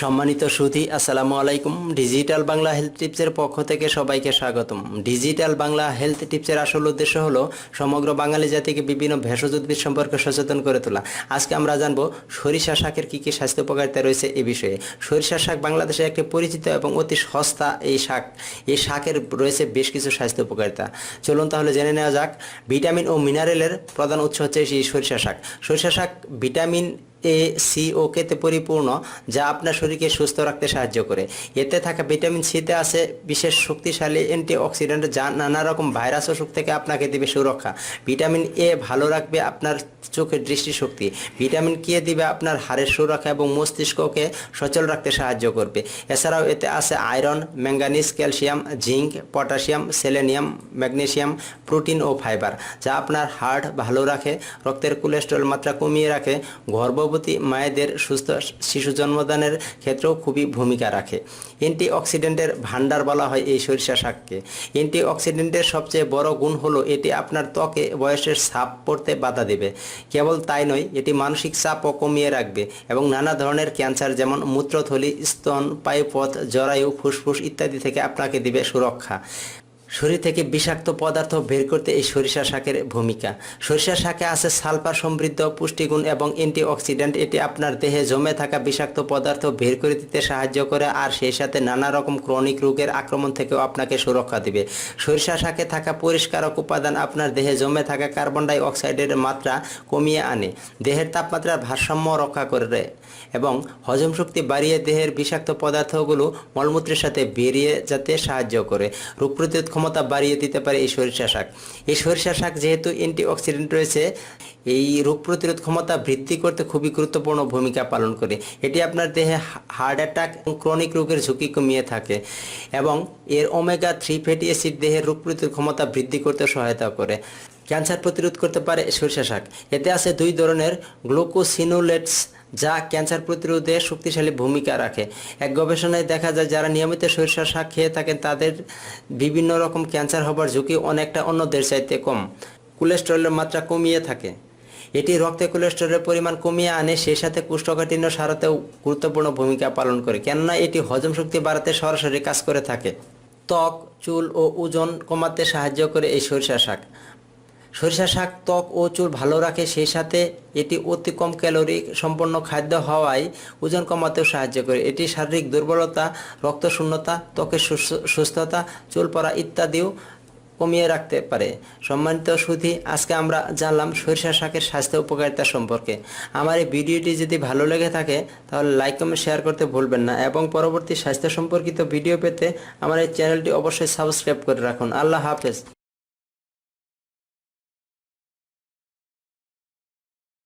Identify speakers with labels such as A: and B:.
A: সম্মানিত সুধী আসসালামু আলাইকুম। ডিজিটাল বাংলা হেলথ টিপসের পক্ষ থেকে সবাইকে স্বাগতম। ডিজিটাল বাংলা হেলথ টিপসের আসল উদ্দেশ্য হলো সমগ্র বাঙালি জাতিকে বিভিন্ন ভেষজ উদ্ভিদ সম্পর্কে সচেতন করে তোলা। আজকে আমরা জানব সরিষা শাকের কী কী স্বাস্থ্য উপকারিতা রয়েছে এ বিষয়ে। সরিষা শাক বাংলাদেশে একটি পরিচিত এবং অতি সস্তা এই শাক। এই শাকের রয়েছে বেশ কিছু স্বাস্থ্য উপকারিতা। চলুন তাহলে জেনে নেওয়া যাক। ভিটামিন ও মিনারেলের প্রধান উৎস হচ্ছে এই সরিষা শাক। সরিষা শাক ভিটামিন এ সি ও কেতে পরিপূর্ণ, যা আপনার শরীরকে সুস্থ রাখতে সাহায্য করে। এতে থাকা ভিটামিন সিতে আছে বিশেষ শক্তিশালী অ্যান্টিঅক্সিডেন্ট, যা নানা রকম ভাইরাস অসুখ থেকে আপনাকে দিবে সুরক্ষা। ভিটামিন এ ভালো রাখবে আপনার চোখের দৃষ্টিশক্তি। ভিটামিন কে দিবে আপনার হাড়ের সুরক্ষা এবং মস্তিষ্ককে সচল রাখতে সাহায্য করবে। এছাড়াও এতে আছে iron manganese calcium, zinc, potassium, selenium magnesium protein ও ফাইবার, যা আপনার হার্ট ভালো রাখে, রক্তের কোলেস্ট্রল মাত্রা কমিয়ে রাখে গর্ভবতী মায়েদের সুস্থ শিশু জন্মদানের ক্ষেত্রেও খুবই ভূমিকা রাখে। অ্যান্টিঅক্সিডেন্টের ভান্ডার বলা হয় এই সরিষা শাককে। অ্যান্টিঅক্সিডেন্টের সবচেয়ে বড় গুণ হলো এটি আপনার ত্বকে বয়সের ছাপ পড়তে বাধা দেবে। কেবল তাই নয়, এটি মানসিক চাপও কমিয়ে রাখবে এবং নানা ধরনের ক্যান্সার যেমন মূত্রথলি, স্তন, পায়ুপথ, জরায়ু, ফুসফুস ইত্যাদি থেকে আপনাকে দিবে সুরক্ষা। শরীর থেকে বিষাক্ত পদার্থ বের করতে এই সরিষা শাকের ভূমিকা। সরিষা শাকে আছে সালফার সমৃদ্ধ, পুষ্টিগুণ এবং অ্যান্টিঅক্সিডেন্ট। এটি আপনার দেহে জমে থাকা বিষাক্ত পদার্থ বের করে দিতে সাহায্য করে আর সেই সাথে নানা রকম ক্রনিক রোগের আক্রমণ থেকেও আপনাকে সুরক্ষা দিবে। সরিষা শাকে থাকা পরিষ্কারক উপাদান আপনার দেহে জমে থাকা কার্বন ডাই অক্সাইডের মাত্রা কমিয়ে আনে। দেহের তাপমাত্রার ভারসাম্য রক্ষা করে এবং হজম শক্তি বাড়িয়ে দেহের বিষাক্ত পদার্থগুলো মলমূত্রের সাথে বেরিয়ে যেতে সাহায্য করে। রোগ প্রতিরোধ ক্ষমতা বাড়িয়ে দিতে পারে এই সরিষা শাক। এই সরিষা শাক যেহেতু অ্যান্টিঅক্সিডেন্ট রয়েছে, এই রোগ প্রতিরোধ ক্ষমতা বৃদ্ধি করতে খুবই গুরুত্বপূর্ণ ভূমিকা পালন করে। এটি আপনার দেহে হার্ট অ্যাটাক এবং ক্রনিক রোগের ঝুঁকি কমিয়ে থাকে এবং এর ওমেগা থ্রি ফ্যাটি অ্যাসিড দেহের রোগ প্রতিরোধ ক্ষমতা বৃদ্ধি করতে সহায়তা করে। ক্যান্সার প্রতিরোধ করতে পারে সরিষা শাক। এতে আছে দুই ধরনের গ্লুকোসিনোলেটস যা ক্যান্সার প্রতিরোধে শক্তিশালী ভূমিকা রাখে। এক গবেষণায় দেখা যায়, যারা নিয়মিত সরিষা শাক খেয়ে থাকেন, তাদের বিভিন্ন রকম ক্যান্সার হবার ঝুঁকি অনেকটা অন্যদের চাইতে কম। কোলেস্টেরলের মাত্রা কমিয়ে থাকে। এটি রক্তে কোলেস্টেরলের পরিমাণ কমিয়ে আনে, সেই সাথে কোষ্ঠকাঠিন্য সারাতেও গুরুত্বপূর্ণ ভূমিকা পালন করে, কেননা এটি হজম শক্তি বাড়াতে সরাসরি কাজ করে থাকে। ত্বক, চুল ও ওজন কমাতে সাহায্য করে এই সরিষা শাক। সরিষা শাক, ত্বক ও চুল ভালো রাখে, সেই সাথে এটি অতি কম ক্যালোরি সম্পন্ন খাদ্য হওয়ায় ওজন কমাতেও সাহায্য করে। এটি শারীরিক দুর্বলতা রক্তশূন্যতা ত্বকের সুস্থতা, চুল পড়া ইত্যাদিও কমিয়ে রাখতে পারে। সম্মানিত সুধী আজকে আমরা জানলাম সরিষা শাকের স্বাস্থ্য উপকারিতা সম্পর্কে। আমার এই ভিডিওটি যদি ভালো লেগে থাকে, তাহলে লাইক, কমেন্ট, শেয়ার করতে ভুলবেন না এবং পরবর্তী স্বাস্থ্য সম্পর্কিত ভিডিও পেতে আমার এই চ্যানেলটি অবশ্যই সাবস্ক্রাইব করে রাখুন। আল্লাহ হাফেজ।